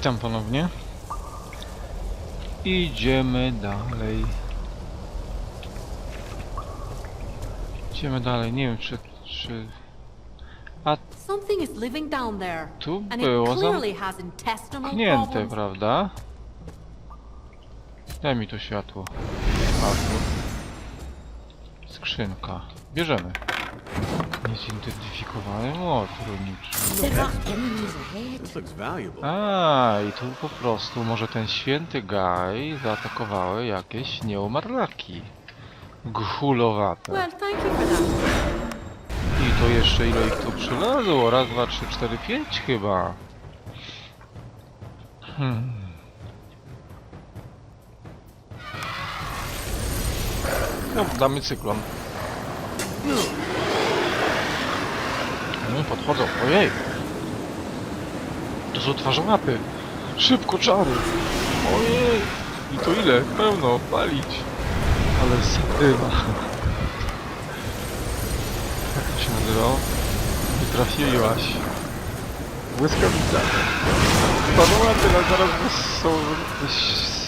Witam ponownie. Idziemy dalej. Idziemy dalej. Nie wiem czy... czy... A Something is living down there. tu było zamknięte, prawda? Daj mi to światło. Artur. Skrzynka. Bierzemy. Looks valuable. A, i tu po prostu może ten święty gaj zaatakowały jakieś nieumarlaki. Gchulowate. I to jeszcze ile ich tu przylazło? Raz, dwa, trzy, cztery, pięć chyba. Hmm. No, damy cyklon. No, podchodzą. Ojej! To są twarzolapy. Szybko czary. Ojej! I to ile? Pełno, palić. Ale sadyma. Jak to się nazywało? Nie trafiłaś. Błyskawica. Twarzolapy na zaraz są,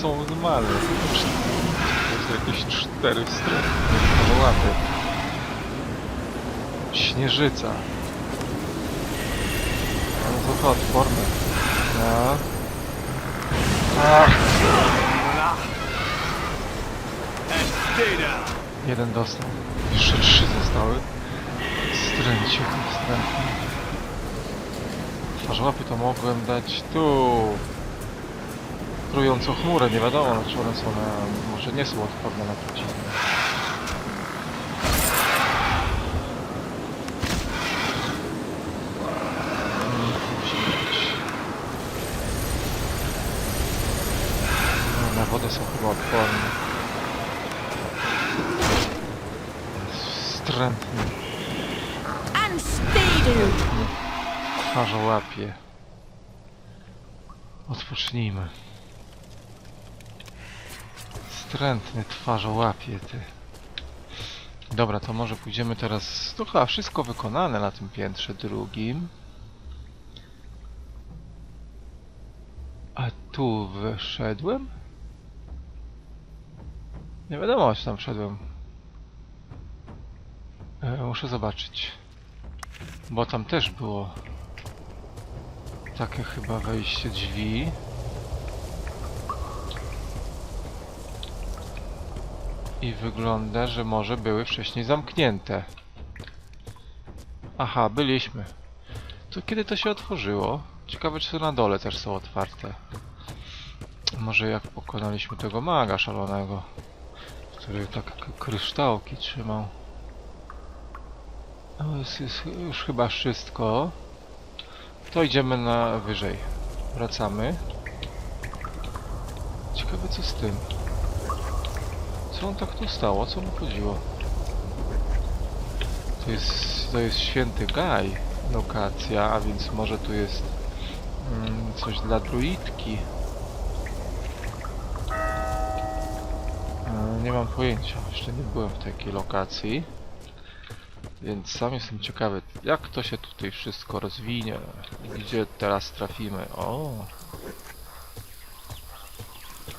są zmale. To jest jakieś cztery strony. Twarzolapy. Śnieżyca. No to odporne. No. Ach, jeden dostał. Jeszcze trzy zostały. Stręciu, wstrętny. Twarzolapy to mogłem dać tu. Trującą chmurę, nie wiadomo, czy one są na... Może nie są odporne na truciznę. Mm, musi być. No, na odporne. Wstrętny. Dude. Twarzołapie. Odpocznijmy. Wstrętny twarzołapie, ty. Dobra, to może pójdziemy teraz... To chyba wszystko wykonane na tym piętrze drugim. A tu wyszedłem? Nie wiadomo, czy tam wszedłem. E, muszę zobaczyć. Bo tam też było takie chyba wejście drzwi. I wygląda, że może były wcześniej zamknięte. Aha, byliśmy. To kiedy to się otworzyło? Ciekawe, czy to na dole też są otwarte. Może jak pokonaliśmy tego maga szalonego, który tak kryształki trzymał. No, jest, jest już chyba wszystko. To idziemy na wyżej. Wracamy. Ciekawe co z tym. Co on tak tu stało? Co mu chodziło? To jest, to jest święty Gaj lokacja, a więc może tu jest mm, coś dla druidki. Nie mam pojęcia, jeszcze nie byłem w takiej lokacji. Więc sam jestem ciekawy, jak to się tutaj wszystko rozwinie. Gdzie teraz trafimy? O!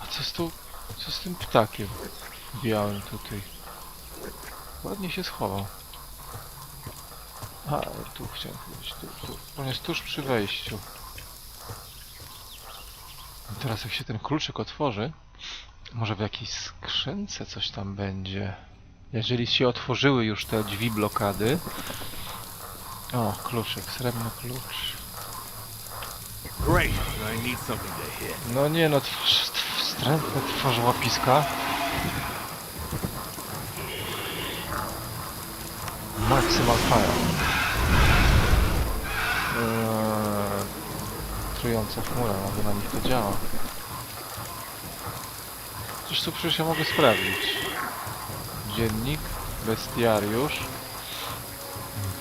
A co z tą... co z tym ptakiem białym tutaj? Ładnie się schował. A, tu chciałem powiedzieć, tu, tu. On jest tuż przy wejściu. Teraz jak się ten kluczyk otworzy, może w jakiejś skrzynce coś tam będzie. Jeżeli się otworzyły już te drzwi blokady. O, kluczyk, srebrny klucz. No nie no, wstrętne twarz łapiska. Maximal Fire. Eee, trująca chmura, może na nich to działa. Zresztą przecież ja mogę sprawdzić. Dziennik, bestiariusz,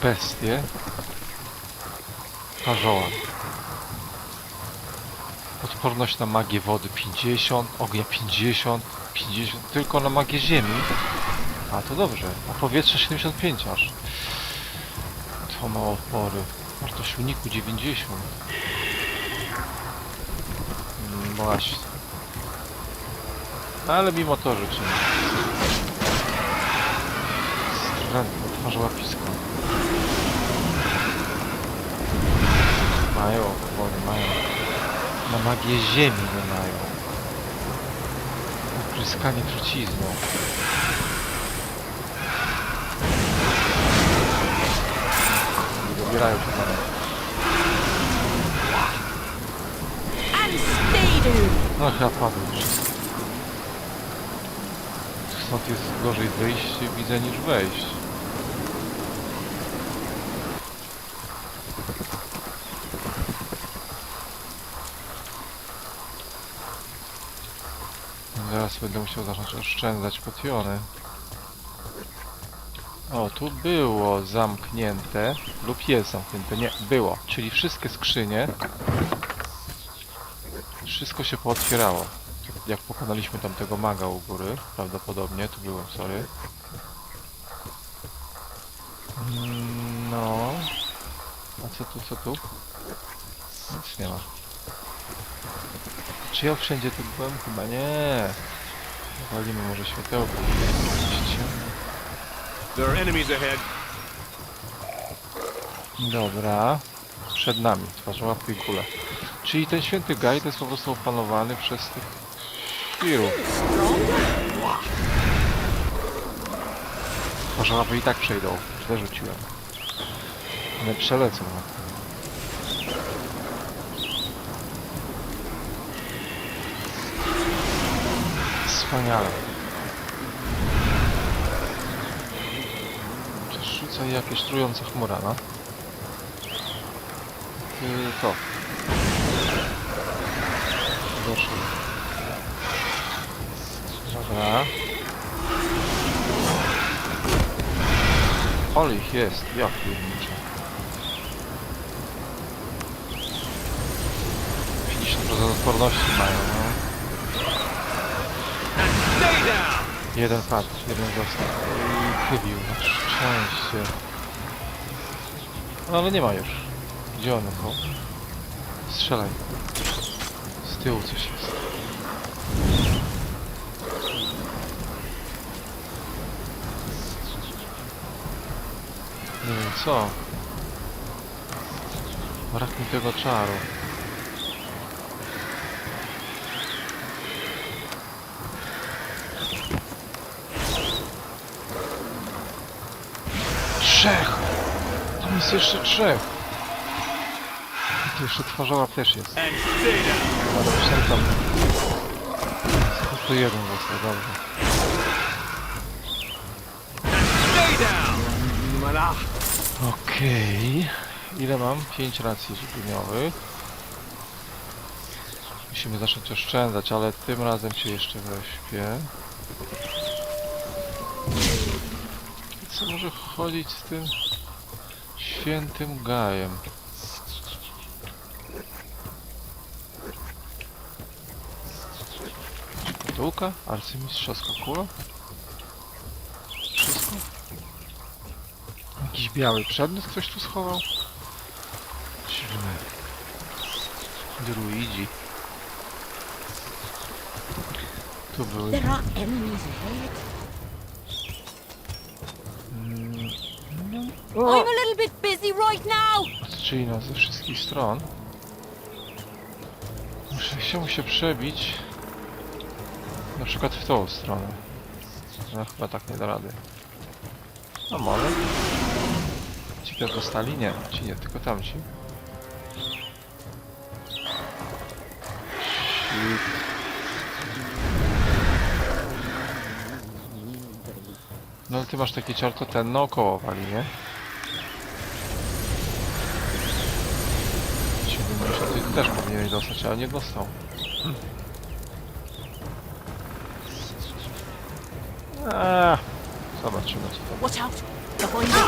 bestie, parzołak. Odporność na magię wody 50, ognia 50, 50, tylko na magię ziemi. A to dobrze. A powietrze 75 aż. To ma opory. Wartość uniku 90. No właśnie. Ale mimo to rzucimy. Strzelanie, otworzę łapisko. Mają, powoli mają. Na magię ziemi nie mają. Opryskanie trucizną. Nie dobierają się na nas. And stay down. No chyba padły wszystko. Stąd jest gorzej wyjść, widzę, niż wejść. Zaraz będę musiał zacząć oszczędzać potiony. O, tu było zamknięte, lub jest zamknięte, nie, było, czyli wszystkie skrzynie wszystko się pootwierało. Jak pokonaliśmy tamtego maga u góry, prawdopodobnie, tu byłem, sorry. Mm, No. A co tu, co tu? Nic nie ma. Czy ja wszędzie tu byłem? Chyba nie. Walimy może światełko. There are enemies ahead. Dobra. Przed nami, twarz łapy i kule. Czyli ten święty guide jest po prostu opanowany przez tych świrów. Twarz łapy i tak przejdą. Źle rzuciłem. One przelecą. Wspaniale. Rzucaj jakieś trujące chmura, no. To. Doszło. Dobra. Ale ich jest, ja pierniczę. 50% odporności mają, no. Jeden padł, jeden został. I chybił, na szczęście. No ale nie ma już. Gdzie one są? Strzelaj. Z tyłu coś jest. Nie wiem co. Brak mi tego czaru. Trzech! Tam jest jeszcze trzech. I tu jeszcze twarzoła też jest. And stay down! Ale tam... Tylko jeden został, dobrze. Stay down! Okej. Ile mam? 5 racji żywieniowych. Musimy zacząć oszczędzać, ale tym razem się jeszcze weźmie. Co może chodzić z tym świętym gajem? Szkatułka? Arcymistrzowska kula? Wszystko? Biały przedmiot ktoś tu schował? Dziwne. Druidzi. Tu były. Mm, I'm a little bit busy right now. Otoczyli nas ze wszystkich stron. Muszę się się przebić. Na przykład w tą stronę. No chyba tak nie da rady. No może. Ci też dostali? Nie, ci nie, tylko tamci. No ale ty masz taki czar, to ten naokoło wali, nie? 70 ty też powinieneś dostać, ale nie dostał. Eee, zobaczymy co to you.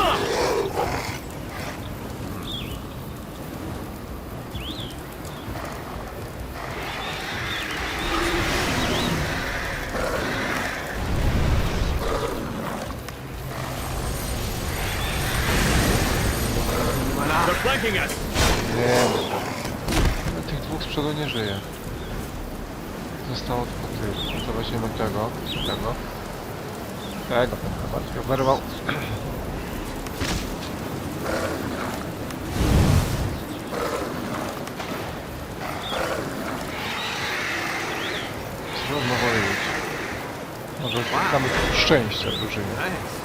They're flanking us! Wiem. Ale tych dwóch z przodu nie żyje. Zostało tylko ty. No To weźmiemy tego, tego. Tego ten chyba bardziej oberwał. Drużynie. Thanks.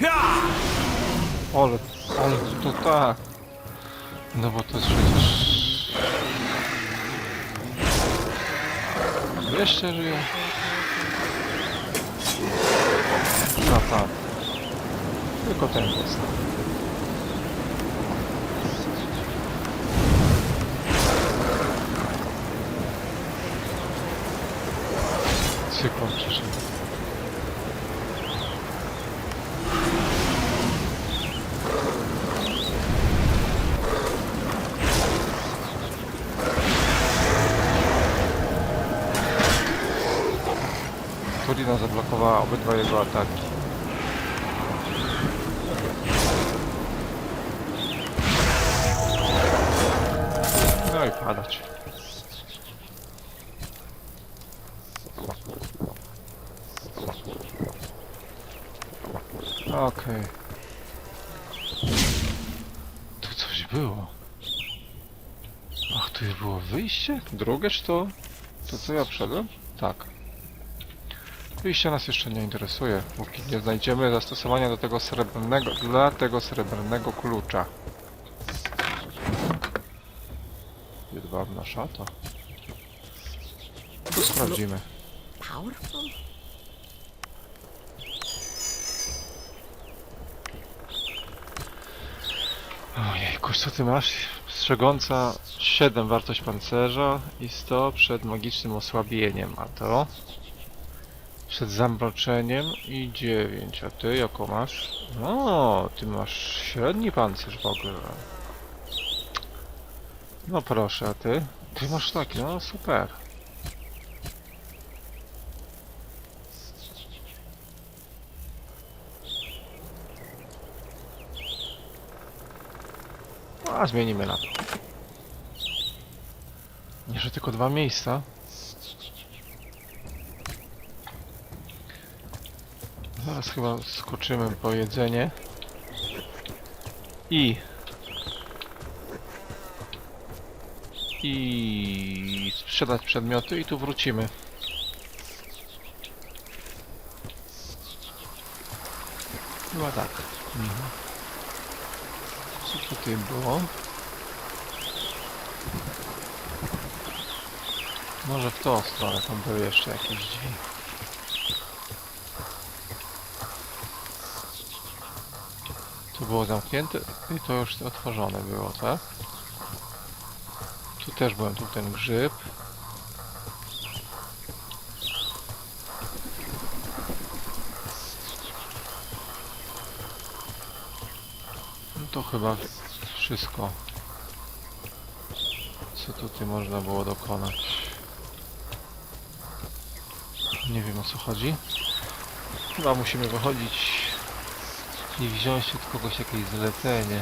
Yeah! Ale, ale to tak. No bo to jest przecież... Jeszcze żyje. No tak. Tylko ten jest. Cyklon przyszedł. Turina zablokowała obydwa jego ataki. Okej. Tu coś było. Ach, tu już było wyjście? Drugie czy to? To co ja wszedłem? Tak. Wyjście nas jeszcze nie interesuje, póki nie znajdziemy zastosowania do tego srebrnego, dla tego srebrnego klucza. Jedwabna szata. To sprawdzimy. Powerful? Ojejku, co ty masz? Strzegąca 7 wartość pancerza i 100 przed magicznym osłabieniem, a to? Przed zamroczeniem i 9, a ty jaką masz? No, ty masz średni pancerz w ogóle. No proszę, a ty? Ty masz taki, no super. A, zmienimy na to. Że tylko dwa miejsca. Zaraz chyba skoczymy po jedzenie. I... I sprzedać przedmioty i tu wrócimy. Chyba tak. Tutaj było? Może w tą stronę, tam były jeszcze jakieś drzwi. Tu było zamknięte i to już otworzone było, tak? Tu też byłem, tu ten grzyb. No to chyba wszystko, co tutaj można było dokonać. Nie wiem o co chodzi. Chyba musimy wychodzić i wziąć od kogoś jakieś zlecenie.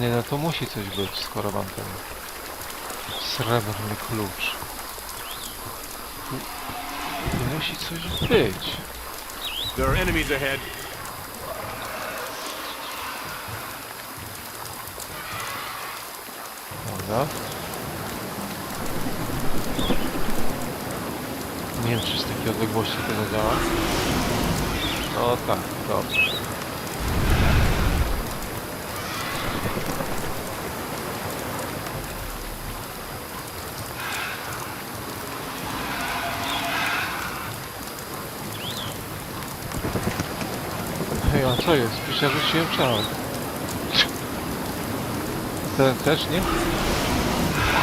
Nie no to musi coś być, skoro mam ten srebrny klucz. Musi coś być. There are enemies ahead. Dobra. Nie wiem, czy z takiej odległości to zadziała. No tak, dobrze. Hej, a co jest? Przecież ja rzuciłem czar. Ten też nie?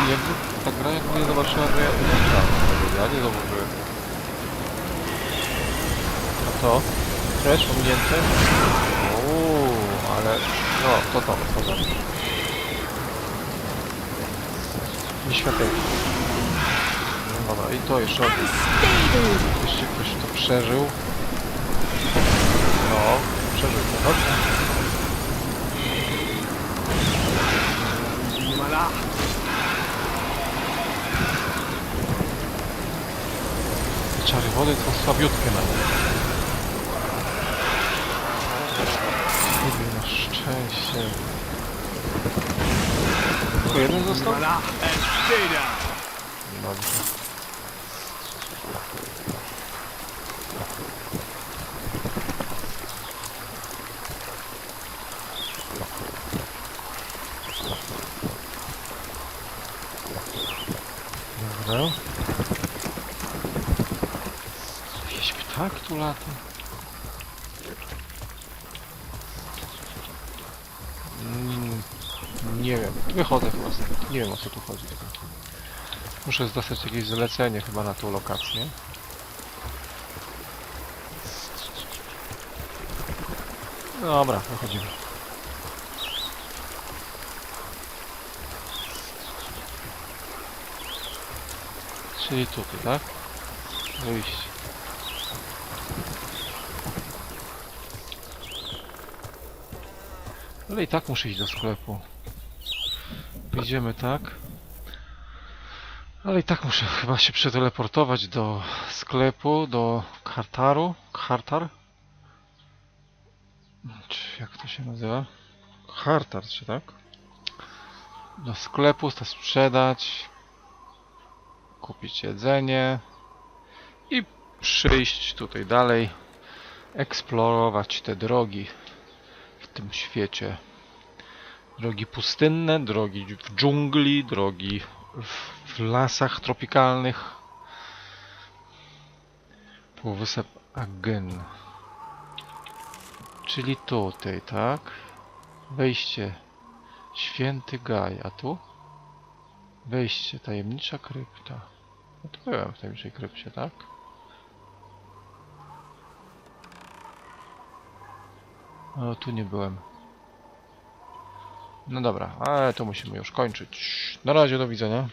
Jakby ta gra jakby nie zobaczyła, że ja nie gram. Ja nie zauważyłem. A co? Też ominięte? Uuu, ale... No, to to, to to. I światełko. No dobra, i to jeszcze, Unstable. jeszcze ktoś to przeżył. No, przeżył to, dobrze. Voilà. Czary wody to słabiutkie nawet. Kurde, na szczęście. Tylko jeden został? Dobrze. Dobra. Jakiś Mm, nie wiem. Wychodzę chyba stąd. Nie wiem o co tu chodzi. Muszę dostać jakieś zlecenie chyba na tą lokację. Dobra, wychodzimy. Czyli tutaj, tak? Wyjście. Ale i tak muszę iść do sklepu. Idziemy tak. Ale i tak muszę chyba się przeteleportować do sklepu, do Kartaru. Kartar? Czy jak to się nazywa? Hartar, czy tak? Do sklepu, to sprzedać. Kupić jedzenie. I przyjść tutaj dalej. Eksplorować te drogi tym świecie. Drogi pustynne, drogi w dżungli, drogi w, w lasach tropikalnych. Półwysep Agen. Czyli tutaj, tak? Wejście Święty Gaj, a tu? Wejście Tajemnicza Krypta. No to byłem w Tajemniczej Krypcie, tak? O, tu nie byłem. No dobra, ale to musimy już kończyć. Na razie, do widzenia.